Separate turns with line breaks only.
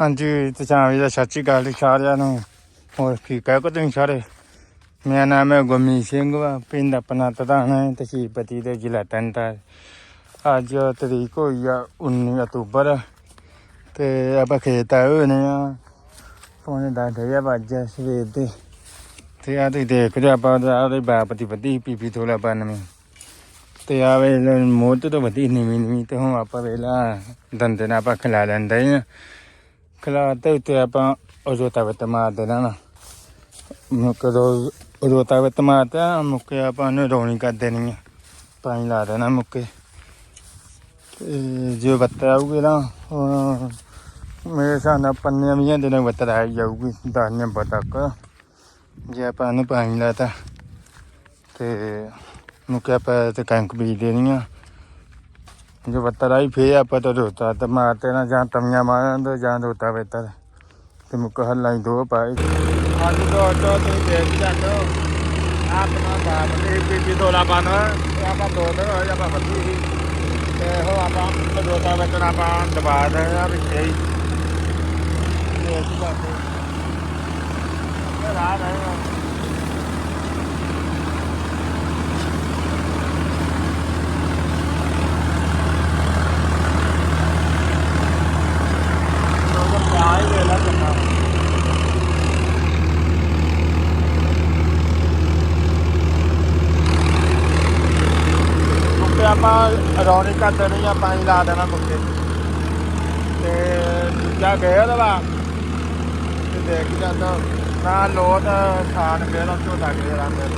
ਹਾਂਜੀ, ਤੇ ਚਾਵੀ ਦਾ ਸਤਿ ਸ਼੍ਰੀ ਅਕਾਲ ਜੀ ਸਾਰਿਆਂ ਨੂੰ। ਹੋਰ ਕੀ, ਕਹਿ ਕੋ ਤੁਸੀਂ ਸਾਰੇ। ਮੇਰਾ ਨਾਮ ਹੈ ਗੁਰਮੀਤ ਸਿੰਘ ਵਾ, ਪਿੰਡ ਆਪਣਾ ਤਦਾਣਾ ਹੈ ਤਹਿਸੀਲ ਦੇ ਜ਼ਿਲ੍ਹਾ ਤੰਤਰ ਅੱਜ ਤਰੀਕ ਹੋਈ ਆ 19 ਅਕਤੂਬਰ, ਤੇ ਆਪਾਂ ਖੇਤ ਆਏ ਹੋਏ ਨੇ ਆ। ਪੌਣੇ ਦਸ ਦੇ ਵੱਜ ਸਵੇਰ ਦੇ। ਤੇ ਆ ਤੁਸੀਂ ਦੇਖ ਰਹੇ ਆਪਾਂ ਉਹਦੇ ਬਾਪ ਦੀ ਵਧੀ ਪੀਪੀ ਥੋੜਾ ਬੰਨਵੇਂ। ਤੇ ਆ ਵੇ ਮੋਟ ਤੋਂ ਵਧੀ ਨਵੀਂ ਨਵੀਂ ਤੇ ਹੁਣ ਆਪਾਂ ਵੇਲਾ ਦੰਦੇ ਨਾਲ ਆਪਾਂ ਖਿਲਾ ਲੈਂਦੇ ਆ। ਖਿਲਾ ਤੇ ਉੱਤੇ ਆਪਾਂ ਰੋਤਾ ਵਤ ਮਾਰ ਰਹਿਣਾ ਨਾ ਕਦੋਂ ਰੋਤਾ ਵਤ ਮਾਰਤਾ ਮੁੱਕੇ ਆਪਾਂ ਨੂੰ ਰੋਣੀ ਕਰ ਦੇਣੀ ਆ ਪਾਣੀ ਲਾ ਦੇਣਾ ਮੁੱਕੇ ਤੇ ਜੇ ਬੱਤਰ ਆਊਗੇ ਨਾ ਮੇਰੇ ਹਿਸਾਬ ਨਾਲ ਪੰਨੇ ਵੀਹਾਂ ਦਿਨਾਂ ਬੱਤਰ ਆ ਜਾਊਗੀ ਦਸ ਨੰਬਰ ਤੱਕ ਜੇ ਆਪਾਂ ਨੂੰ ਪਾਣੀ ਲਾਤਾ ਤੇ ਮੁੱਕੇ ਆਪਾਂ ਤੇ ਕਣਕ ਬੀਜ ਦੇਣੀ ਆ ਜੋ ਬੱਤਰ ਆਈ, ਫੇਰ ਆਪਾਂ ਤਾਂ ਰੋਤਾ, ਤੇ ਮਾਰਤੇ ਨਾ, ਜਾਂ ਤਮੀਆਂ ਮਾਰਨ ਦੋ ਜਾਂ ਰੋਤਾ ਬੱਤਰ ਤੇ ਮੁੱਕ ਹੱਲਾਂ ਹੀ ਦੋ ਪਾਏ। ਅੱਜ ਤੋਂ ਤੋਂ ਤੇ ਦੇਖ ਜਾਂਦੇ ਆਪਣਾ ਬਾਪ ਦੇ ਬੀਬੀ ਦੋਲਾ ਬਣ ਆਪਾਂ ਦੋ ਦਿਨ ਹੋਏ, ਆਪਾਂ ਬੱਤੀ ਸੀ। ਤੇ ਉਹ ਆਪਾਂ ਰੋਤਾ ਬੱਤਰ ਆਪਾਂ ਦਬਾ ਦੇਣਾ ਵਿੱਚ ਹੀ। ਦੇਖ ਜਾਂਦੇ ਰਾਹ ਰਹੇ ਲੋਕ ਪਿਆਰ ਹੀ ਵੇਲਾ ਕਰਨਾ ਮੁੱਕੇ ਆਪਾਂ ਰੌਣੀ ਕਰ ਦੇਣੀ ਆ ਪਾਣੀ ਲਾ ਦੇਣਾ ਮੁੱਕੇ। ਤੇ ਦੂਜਾ ਗਏ ਉਹਦਾ ਵਾ ਤੇ ਦੇਖ ਜਾਂਦਾ। ਨਾ ਲੋਟ ਖਾਣ ਫੇਰ ਉਹ ਝੋਟਾ ਕੇ ਰਾਂਦੇ